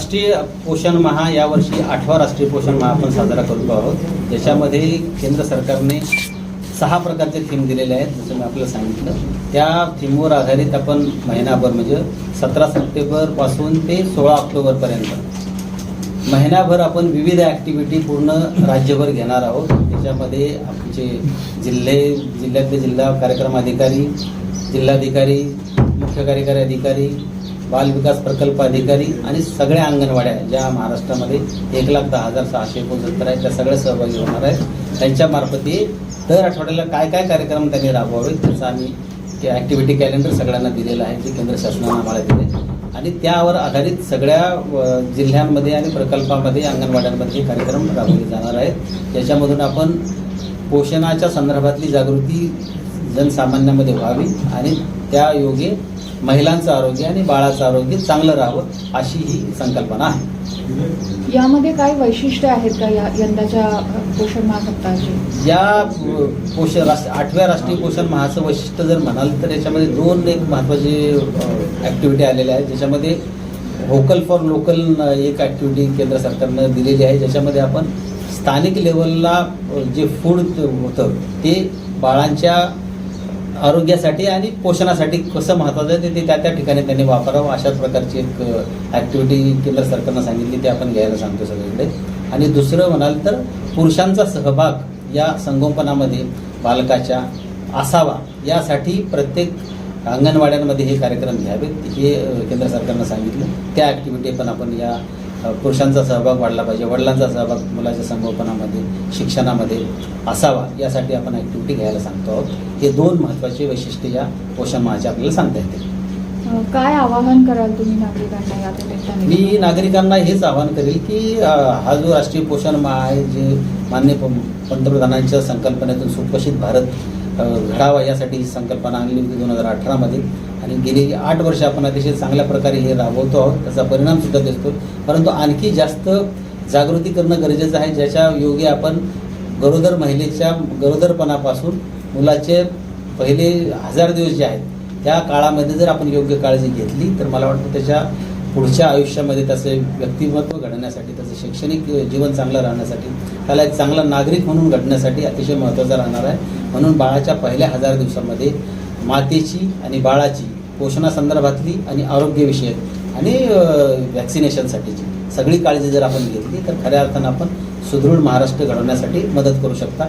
राष्ट्रीय पोषण महा यावर्षी आठवा राष्ट्रीय पोषण महा आपण साजरा करतो आहोत. याच्यामध्ये केंद्र सरकारने सहा प्रकारचे थीम दिलेले आहेत जसं मी आपल्याला सांगितलं. त्या थीमवर आधारित आपण महिनाभर म्हणजे सतरा सप्टेंबरपासून ते सोळा ऑक्टोबरपर्यंत महिनाभर आपण विविध ॲक्टिव्हिटी पूर्ण राज्यभर घेणार आहोत. त्याच्यामध्ये आमचे जिल्हे जिल्ह्यातले जिल्हा कार्यक्रम अधिकारी जिल्हाधिकारी मुख्य कार्यकारी अधिकारी बाल विकास प्रकल्प अधिकारी आणि सगळ्या अंगणवाड्या ज्या महाराष्ट्रामध्ये एक लाख दहा हजार सहाशे एकोणसत्तर आहेत त्या सगळ्या सहभागी होणार आहेत. त्यांच्यामार्फते दर आठवड्याला काय काय कार्यक्रम त्यांनी राबवावेत त्याचा आम्ही ॲक्टिव्हिटी कॅलेंडर सगळ्यांना दिलेलं आहे जे केंद्र शासनानं आम्हाला दिले आणि त्यावर आधारित सगळ्या जिल्ह्यांमध्ये आणि प्रकल्पामध्ये अंगणवाड्यांमध्ये हे कार्यक्रम राबवले जाणार आहेत. त्याच्यामधून आपण पोषणाच्या संदर्भातली जागृती जनसामान्यामध्ये व्हावी आणि त्या योगे महिलांचं आरोग्य आणि बाळाचं आरोग्य चांगलं राहावं अशी ही संकल्पना आहे. यामध्ये काय वैशिष्ट्य आहेत का या यंदाच्या पोषण महासप्ताहाची? या पोषण राष्ट्र आठव्या राष्ट्रीय पोषण माहाचं वैशिष्ट्य जर म्हणाल तर याच्यामध्ये दोन एक महत्त्वाचे ॲक्टिव्हिटी आलेल्या आहेत. ज्याच्यामध्ये व्होकल फॉर लोकल एक ॲक्टिव्हिटी केंद्र सरकारनं दिलेली आहे. ज्याच्यामध्ये आपण स्थानिक लेवलला जे फूड होतं ते बाळांच्या आरोग्यासाठी आणि पोषणासाठी कसं महत्त्वाचं आहे ते- ते त्या त्या ठिकाणी त्यांनी वापरावं. अशा प्रकारची एक ॲक्टिव्हिटी केंद्र सरकारनं सांगितली ते आपण घ्यायला सांगतो सगळीकडे. आणि दुसरं म्हणाल तर पुरुषांचा सहभाग या संगोपनामध्ये बालकाच्या असावा. यासाठी प्रत्येक अंगणवाड्यांमध्ये हे कार्यक्रम घ्यावेत हे केंद्र सरकारनं सांगितलं. त्या ॲक्टिव्हिटी पण आपण या पुरुषांचा सहभाग वाढला पाहिजे वडिलांचा सहभाग मुलाच्या संगोपनामध्ये शिक्षणामध्ये असावा यासाठी आपण ॲक्टिव्हिटी घ्यायला सांगतो आहोत. हे दोन महत्त्वाचे वैशिष्ट्य या पोषण माहाचे आपल्याला सांगता येते काय आवाहन कराल तुम्ही नागरिकांना मी नागरिकांना हेच आवाहन करेल की हा जो राष्ट्रीय पोषण माह आहे जे मान्य पंतप्रधानांच्या संकल्पनेतून सुपोषित भारत राहावा यासाठी ही संकल्पना आणली होती दोन हजार अठरामध्ये आणि गेली आठ वर्ष आपण अतिशय चांगल्या प्रकारे हे राबवतो आहोत त्याचा परिणामसुद्धा दिसतो. परंतु आणखी जास्त जागृती करणं गरजेचं आहे ज्याच्या योगे आपण गरोदर महिलेच्या गरोदरपणापासून मुलाचे पहिले हजार दिवस जे आहेत त्या काळामध्ये जर आपण योग्य काळजी घेतली तर मला वाटतं त्याच्या पुढच्या आयुष्यामध्ये त्याचे व्यक्तिमत्व घडण्यासाठी त्याचं शैक्षणिक जीवन चांगलं राहण्यासाठी त्याला एक चांगला नागरिक म्हणून घडण्यासाठी अतिशय महत्त्वाचा राहणार आहे. म्हणून बाळाच्या पहिल्या हजार दिवसामध्ये मातेची आणि बाळाची पोषणासंदर्भातली आणि आरोग्यविषयक आणि व्हॅक्सिनेशनसाठीची सगळी काळजी जर आपण घेतली तर खऱ्या अर्थानं आपण सुदृढ महाराष्ट्र घडवण्यासाठी मदत करू शकता.